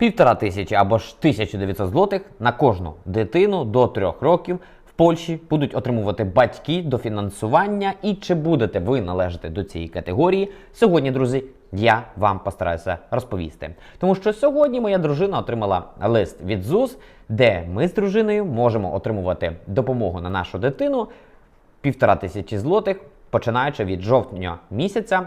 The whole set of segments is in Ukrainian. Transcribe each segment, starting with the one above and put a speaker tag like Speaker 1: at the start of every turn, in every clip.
Speaker 1: Півтора тисячі або ж 1900 злотих на кожну дитину до трьох років в Польщі будуть отримувати батьки до фінансування. І чи будете ви належати до цієї категорії? Сьогодні, друзі, я вам постараюся розповісти. Тому що сьогодні моя дружина отримала лист від ЗУС, де ми з дружиною можемо отримувати допомогу на нашу дитину півтора тисячі злотих, починаючи від жовтня місяця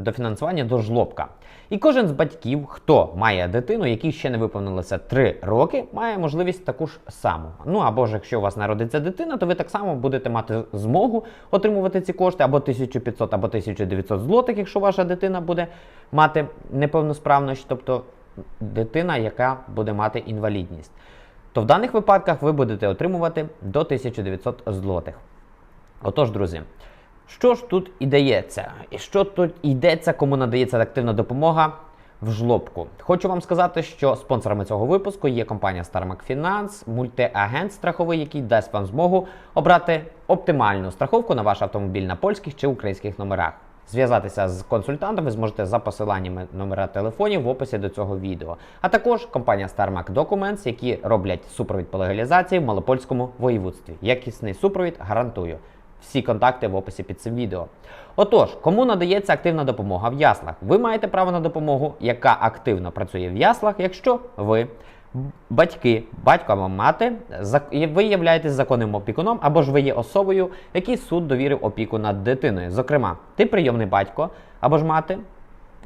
Speaker 1: до фінансування до жлобка. І кожен з батьків, хто має дитину, якій ще не виповнилося 3 роки, має можливість таку ж саму. Ну або ж якщо у вас народиться дитина, то ви так само будете мати змогу отримувати ці кошти або 1500, або 1900 злотих, якщо ваша дитина буде мати неповносправність, тобто дитина, яка буде мати інвалідність. То в даних випадках ви будете отримувати до 1900 злотих. Отож, друзі, що ж тут і дається? І що тут йдеться, кому надається активна допомога в жлобку? Хочу вам сказати, що спонсорами цього випуску є компанія StarMac Finance, мультиагент страховий, який дасть вам змогу обрати оптимальну страховку на ваш автомобіль на польських чи українських номерах. Зв'язатися з консультантом ви зможете за посиланнями номера телефонів в описі до цього відео. А також компанія StarMac Documents, які роблять супровід по легалізації в Малопольському воєводстві. Якісний супровід гарантую. Всі контакти в описі під цим відео. Отож, кому надається активна допомога в яслах? Ви маєте право на допомогу, яка активно працює в яслах, якщо ви батьки, батько або мати, ви являєтесь законним опікуном, або ж ви є особою, якій суд довірив опіку над дитиною. Зокрема, ти прийомний батько або ж мати.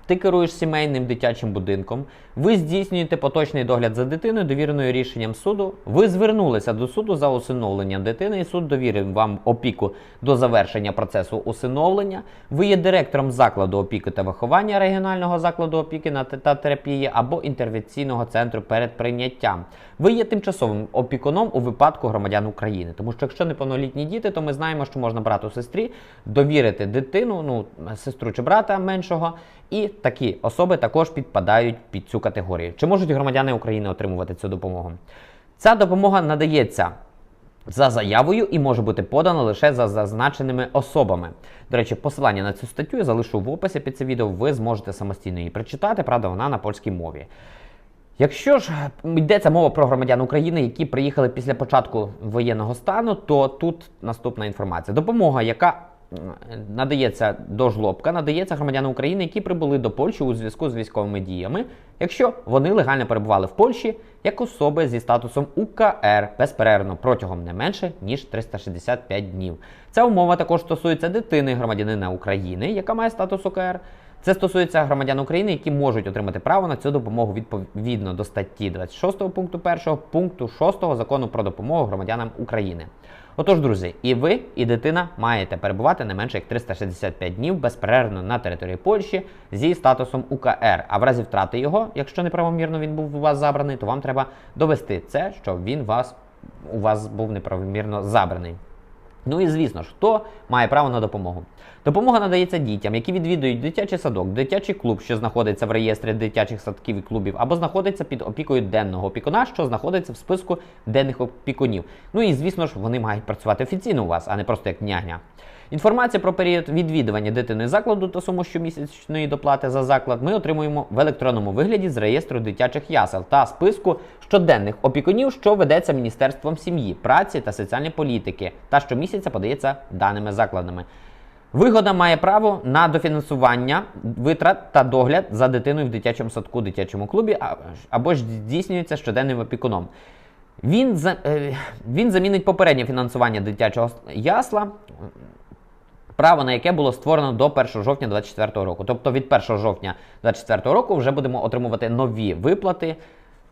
Speaker 1: Ти керуєш сімейним дитячим будинком, ви здійснюєте поточний догляд за дитиною, довіреною рішенням суду. Ви звернулися до суду за усиновленням дитини, і суд довірив вам опіку до завершення процесу усиновлення. Ви є директором закладу опіки та виховання регіонального закладу опіки та терапії або інтервенційного центру перед прийняттям. Ви є тимчасовим опікуном у випадку громадян України, тому що якщо неповнолітні діти, то ми знаємо, що можна брату сестрі довірити дитину, ну сестру чи брата меншого. І такі особи також підпадають під цю категорію. Чи можуть громадяни України отримувати цю допомогу? Ця допомога надається за заявою і може бути подана лише за зазначеними особами. До речі, посилання на цю статтю я залишу в описі під це відео. Ви зможете самостійно її прочитати. Правда, вона на польській мові. Якщо ж йдеться мова про громадян України, які приїхали після початку воєнного стану, то тут наступна інформація. Допомога, яка надається до жлобка, надається громадянам України, які прибули до Польщі у зв'язку з військовими діями, якщо вони легально перебували в Польщі як особи зі статусом УКР безперервно протягом не менше ніж 365 днів. Ця умова також стосується дитини громадянина України, яка має статус УКР. Це стосується громадян України, які можуть отримати право на цю допомогу відповідно до статті 26 пункту 1 пункту 6 закону про допомогу громадянам України. Отож, друзі, і ви, і дитина маєте перебувати не менше як 365 днів безперервно на території Польщі зі статусом УКР. А в разі втрати його, якщо неправомірно він був у вас забраний, то вам треба довести це, що він вас у вас був неправомірно забраний. Ну і звісно ж, хто має право на допомогу? Допомога надається дітям, які відвідують дитячий садок, дитячий клуб, що знаходиться в реєстрі дитячих садків і клубів, або знаходиться під опікою денного опікуна, що знаходиться в списку денних опікунів. Ну і звісно ж, вони мають працювати офіційно у вас, а не просто як няня. Інформація про період відвідування дитини закладу та суму щомісячної доплати за заклад ми отримуємо в електронному вигляді з реєстру дитячих ясел та списку щоденних опікунів, що ведеться Міністерством сім'ї, праці та соціальної політики, та щомісяця подається даними закладами. Вигода має право на дофінансування витрат та догляд за дитиною в дитячому садку, дитячому клубі або ж здійснюється щоденним опікуном. Він, е, він замінить попереднє фінансування дитячого ясла, право на яке було створено до 1 жовтня 2024 року. Тобто від 1 жовтня 2024 року вже будемо отримувати нові виплати.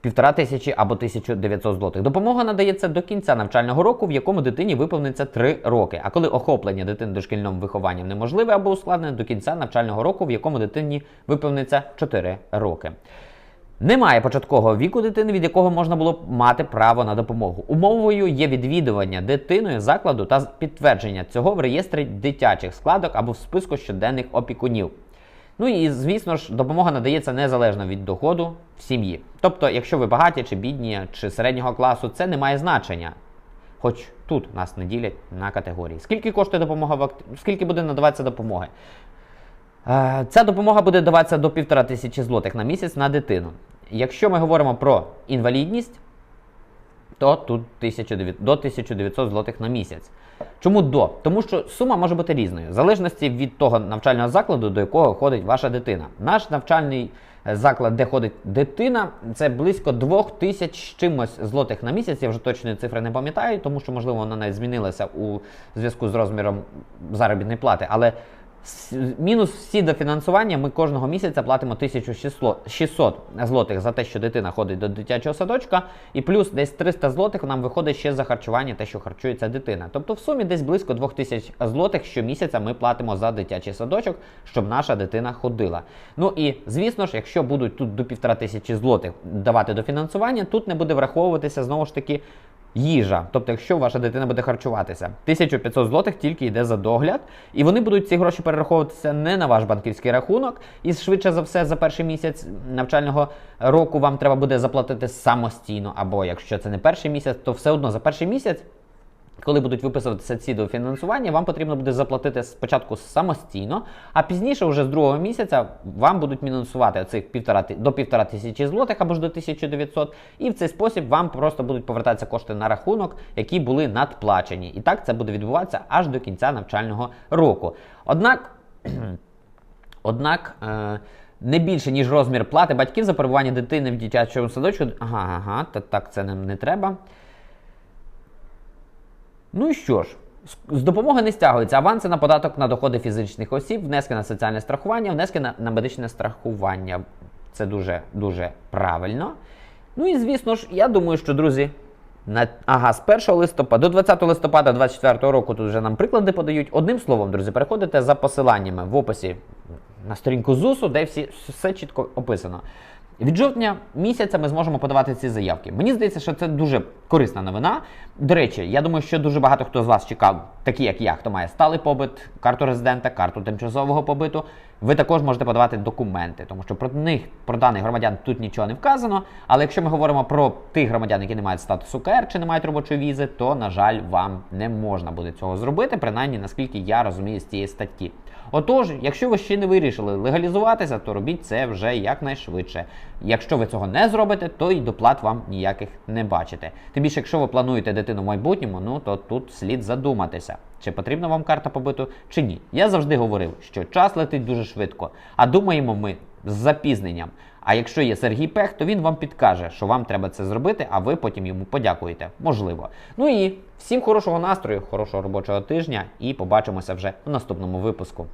Speaker 1: Півтора тисячі або 1900 злотих. Допомога надається до кінця навчального року, в якому дитині виповниться 3 роки. А коли охоплення дитини дошкільним вихованням неможливе або ускладнене до кінця навчального року, в якому дитині виповниться 4 роки. Немає початкового віку дитини, від якого можна було б мати право на допомогу. Умовою є відвідування дитиною закладу та підтвердження цього в реєстрі дитячих складок або в списку щоденних опікунів. Ну і звісно ж, допомога надається незалежно від доходу в сім'ї. Тобто, якщо ви багаті чи бідні, чи середнього класу, це не має значення. Хоч тут нас не ділять на категорії. Скільки коштує допомога в акт... скільки буде надаватися допомоги? Е, Ця допомога буде даватися до півтора тисячі злотих на місяць на дитину. Якщо ми говоримо про інвалідність, то тут 1900, до 1900 злотих на місяць. Чому до? Тому що сума може бути різною, в залежності від того навчального закладу, до якого ходить ваша дитина. Наш навчальний е, заклад, де ходить дитина, це близько 2000 з чимось злотих на місяць. Я вже точної цифри не пам'ятаю, тому що, можливо, вона навіть змінилася у зв'язку з розміром заробітної плати. Але мінус всі дофінансування ми кожного місяця платимо 1600 злотих за те, що дитина ходить до дитячого садочка, і плюс десь 300 злотих нам виходить ще за харчування, те, що харчується дитина. Тобто в сумі десь близько 2000 злотих щомісяця ми платимо за дитячий садочок, щоб наша дитина ходила. Ну і звісно ж, якщо будуть тут до півтора тисячі злотих давати дофінансування, тут не буде враховуватися знову ж таки їжа. Тобто, якщо ваша дитина буде харчуватися, 1500 злотих тільки йде за догляд, і вони будуть ці гроші перераховуватися не на ваш банківський рахунок, і швидше за все за перший місяць навчального року вам треба буде заплатити самостійно. Або якщо це не перший місяць, то все одно за перший місяць. Коли будуть виписуватися ці дофінансування, вам потрібно буде заплатити спочатку самостійно, а пізніше, вже з другого місяця, вам будуть мінусувати цих півтора до півтора тисячі злотих або ж до 1900, і в цей спосіб вам просто будуть повертатися кошти на рахунок, які були надплачені. І так це буде відбуватися аж до кінця навчального року. Однак. Однак е, не більше, ніж розмір плати батьків за перебування дитини в дитячому садочку. Ага, ага, так, так це нам не треба. Ну і що ж, з- допомоги не стягуються аванси на податок на доходи фізичних осіб, внески на соціальне страхування, внески на, на медичне страхування. Це дуже дуже правильно. Ну і звісно ж, я думаю, що друзі. На, ага, з 1 листопада до 20 листопада 2024 року тут вже нам приклади подають. Одним словом, друзі, переходите за посиланнями в описі на сторінку ЗУСу, де всі, все чітко описано. Від жовтня місяця ми зможемо подавати ці заявки. Мені здається, що це дуже корисна новина. До речі, я думаю, що дуже багато хто з вас чекав, такі як я, хто має сталий побит, карту резидента, карту тимчасового побиту. Ви також можете подавати документи, тому що про них, про даних громадян тут нічого не вказано. Але якщо ми говоримо про тих громадян, які не мають статусу КР чи не мають робочої візи, то на жаль, вам не можна буде цього зробити, принаймні наскільки я розумію з цієї статті. Отож, якщо ви ще не вирішили легалізуватися, то робіть це вже якнайшвидше. Якщо ви цього не зробите, то й доплат вам ніяких не бачите. Тим більше, якщо ви плануєте дитину в майбутньому, ну то тут слід задуматися, чи потрібна вам карта побиту, чи ні. Я завжди говорив, що час летить дуже швидко, а думаємо ми з запізненням. А якщо є Сергій Пех, то він вам підкаже, що вам треба це зробити, а ви потім йому подякуєте. Можливо. Ну і всім хорошого настрою, хорошого робочого тижня, і побачимося вже в наступному випуску.